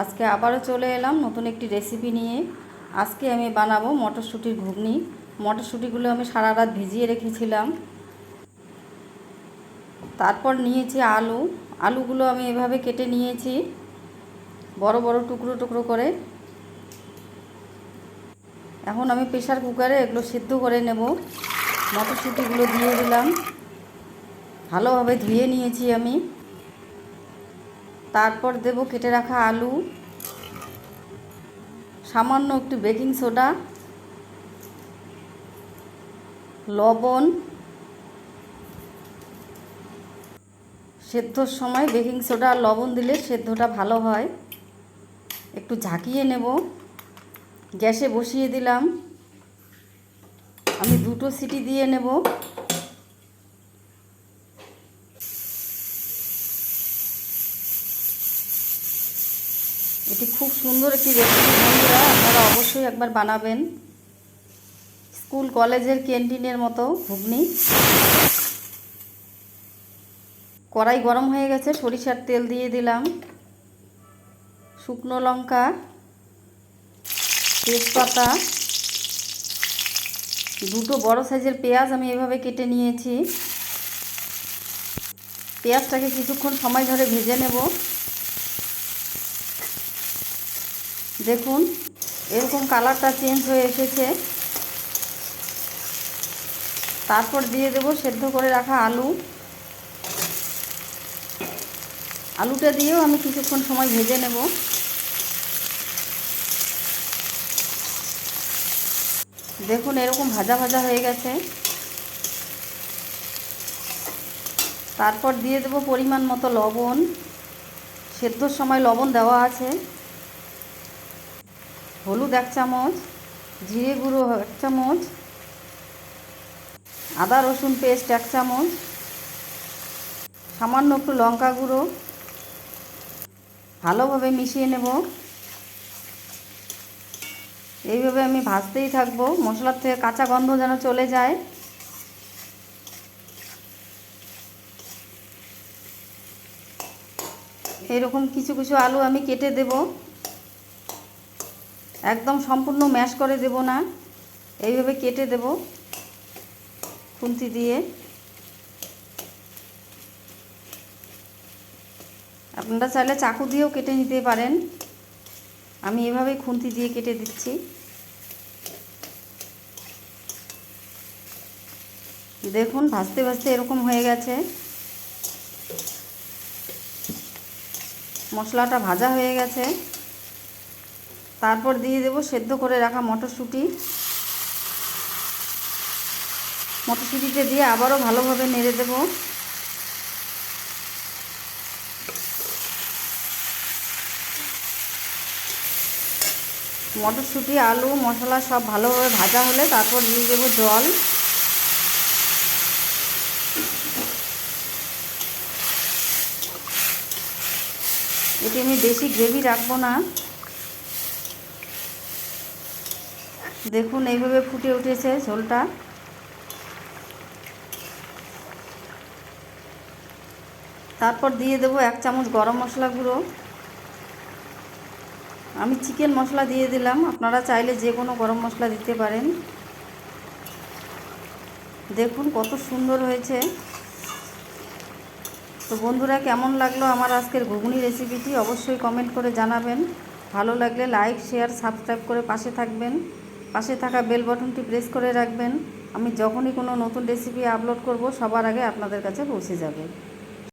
আজকে আবারও চলে এলাম নতুন একটি রেসিপি নিয়ে। আজকে আমি বানাবো মটরশুঁটির ঘুগনি। মটরশুঁটিগুলো আমি সারা রাত ভিজিয়ে রেখেছিলাম। তারপর নিয়েছি আলু। আলুগুলো আমি এভাবে কেটে নিয়েছি, বড় বড় টুকরো টুকরো করে। এখন আমি প্রেশার কুকারে এগুলো সিদ্ধ করে নেব। মটরশুঁটিগুলো দিয়ে দিলাম। ভালোভাবে ধুয়ে নিয়েছি আমি। তারপর দেব কেটে রাখা আলু। সামান্য একটু বেকিং সোডা। লবণ। সেদ্ধর সময় বেকিং সোডা আর লবণ দিলে সেদ্ধটা ভালো হয়। একটু ঝাঁকিয়ে নেব। গ্যাসে বসিয়ে দিলাম। আমি দুটো সিটি দিয়ে নেব। এটি খুব সুন্দর একটি রেসিপি বন্ধুরা। আপনারা অবশ্যই একবার বানাবেন। স্কুল, কলেজের ক্যান্টিনের মতো ঘুগনি। কড়াই গরম হয়ে গেছে, সরিষার তেল দিয়ে দিলাম। শুকনো লঙ্কা, তেজপাতা, দুটো বড় সাইজের পেঁয়াজ আমি এভাবে কেটে নিয়েছি। পেঁয়াজটাকে কিছুক্ষণ সময় ধরে ভেজে নেব। দেখুন, এরকম কালারটা চেঞ্জ হয়ে এসেছে। তারপর দিয়ে দেব সেদ্ধ করে রাখা আলু। আলুটা দিয়েও আমি কিছুক্ষণ সময় ভেজে নেব। দেখুন, এরকম ভাজা ভাজা হয়ে গেছে। তারপর দিয়ে দেব পরিমাণ মতো লবণ। সেদ্ধর সময় লবণ দেওয়া আছে। হলুদ এক চামচ, জিরে গুঁড়ো এক চামচ, আদা রসুন পেস্ট এক চামচ, সামান্য একটু লঙ্কা গুঁড়ো। ভালোভাবে মিশিয়ে নেব। এইভাবে আমি ভাজতেই থাকব। মশলার থেকে কাঁচা গন্ধ যেন চলে যায়। এরকম কিছু কিছু আলু আমি কেটে দেব। একদম সম্পূর্ণ ম্যাশ করে দেব না। এইভাবে কেটে দেব খুন্তি দিয়ে। আপনারা চাইলে চাকু দিয়েও কেটে নিতে পারেন। আমি এভাবেই খুন্তি দিয়ে কেটে দিচ্ছি। দেখুন, ভাজতে ভাজতে এরকম হয়ে গেছে। মশলাটা ভাজা হয়ে গেছে। তারপর দিয়ে দেব সেদ্ধ করে রাখা মটরশুঁটি। মটরশুঁটিতে দিয়ে আবারও ভালোভাবে নেড়ে দেব। মটরশুঁটি, আলু, মশলা সব ভালোভাবে ভাজা হলে তারপর দিয়ে দেবো জল। এটি আমি বেশি গ্রেভি রাখব না। দেখুন এইভাবে ফুটে উঠেছে ঝোলটা। তারপর দিয়ে দেবো এক চামচ গরম মশলা গুঁড়ো। আমি চিকেন মশলা দিয়ে দিলাম, আপনারা চাইলে যে কোনো গরম মশলা দিতে পারেন। দেখুন কত সুন্দর হয়েছে। তো বন্ধুরা, কেমন লাগল আমার আজকের ঘুগনি রেসিপিটি? অবশ্যই কমেন্ট করে জানাবেন। ভালো লাগলে লাইক, শেয়ার, সাবস্ক্রাইব করে পাশে থাকবেন। পাশে থাকা বেল বটনটি প্রেস করে রাখবেন। আমি যখনই কোনো নতুন রেসিপি আপলোড করব, সবার আগে আপনাদের কাছে পৌঁছে যাবে।